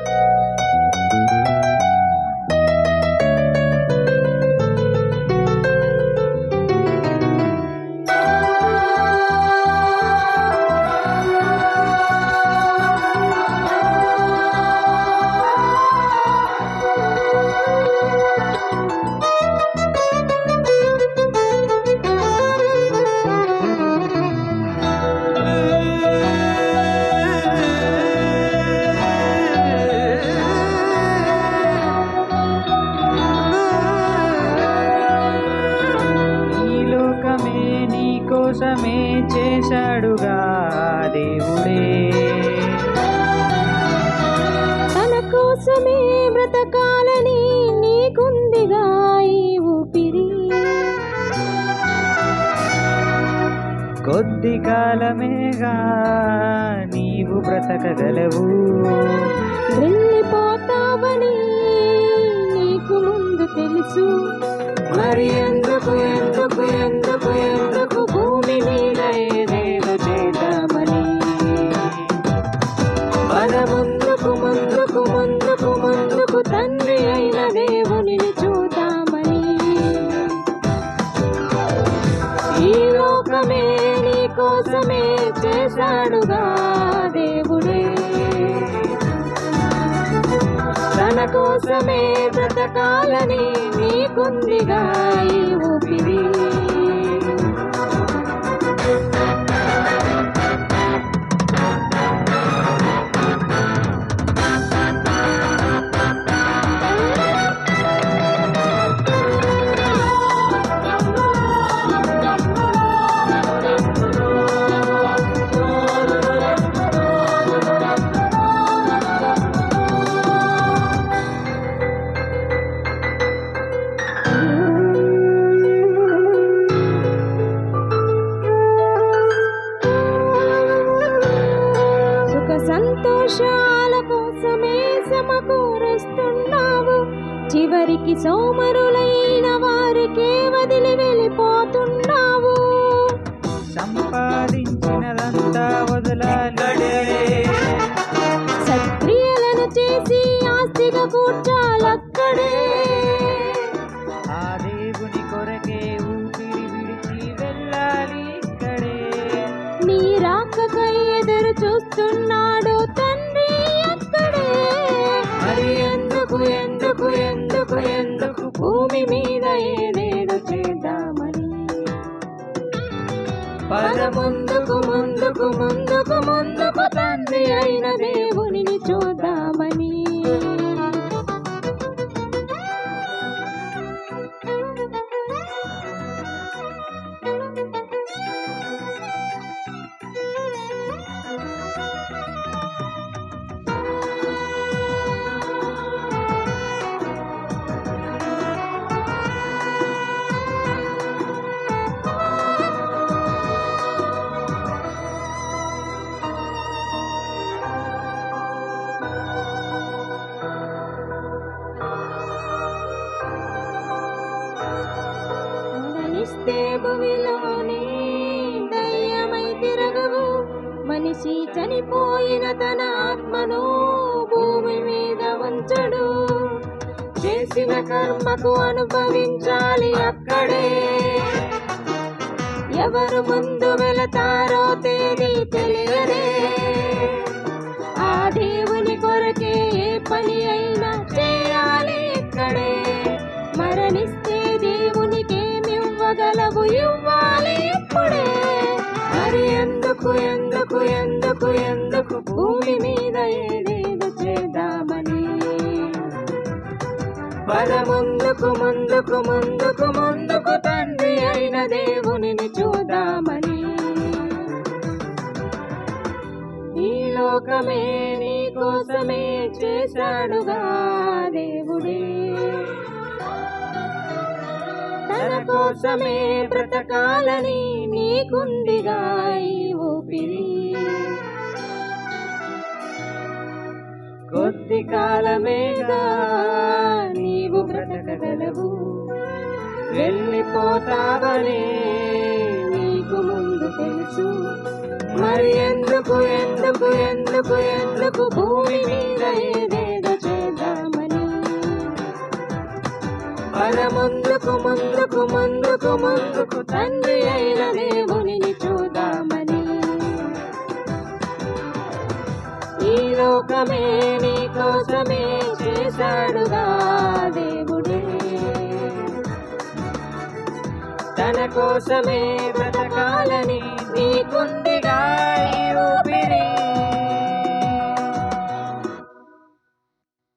ఈ చేశాడుగా దేవుడే. తన కోసమే బ్రతకాలని నీకుందిగా ఈ ఊపిరి. కొద్ది కాలమేగా నీవు బ్రతకగలవు. వెళ్ళిపోతావని నీకు ముందు తెలుసు. మరి ఎందుకు కోసమే నీ కోసమే చేశాడుగా దేవుడే. తన కోసమే బ్రతకాలని నీకుందిగా ఈ ఊపిరి. చివరికి సోమరులైన వారికే వదిలి వెళ్ళిపోతున్నావు? సంపాదించినదంతా వదలాలి. సత్క్రియలను చేసి ఆస్తిగా కూర్చాలక్కడే. ఆ దేవుని కొరకే ఊపిరి విడిచి వెళ్ళాలి ఇక్కడే. నీ రాకకై ఎదురు చూస్తున్నాడు తండ్రి అక్కడే. ఎందుకు ఎందుకు ముందుకు ముందుకు తండ్రి అయిన భూమిలోని దయ్యమై తిరగవు. మనిషి చనిపోయిన తన ఆత్మను భూమి మీద ఉంచడు. చేసిన కర్మకు అనుభవించాలి అక్కడే. ఎవరు ముందు వెళతారో తేదీ తెలియదే. ఎందుకు ఎందుకు ఎందుకు ఎందుకు భూమి మీద ఏదేదో చేద్దామని? పద ముందుకు ముందుకు ముందుకు ముందుకు తండ్రి అయిన దేవుని చూద్దామని. ఈ లోకమే నీ కోసమే చేశాడుగా దేవుడే. కోసమే బ్రతకాలని నీకుందిగా ఈ ఊపిరి. కొద్ది కాలమేగా నీవు బ్రతకగలవు. వెళ్ళిపోతావని నీకు ముందు తెలుసు. మరి ఎందుకు ఎందుకు ఎందుకు ఎందుకు భూమి మీద ఏదేదో పద ముందుకు ముందుకు ముందుకు తండ్రి అయిన దేవునిని చూద్దామని. ఈ లోకమే నీ కోసమే చేశాడుగా దేవుడే. తన కోసమే బ్రతకాలని నీకుంది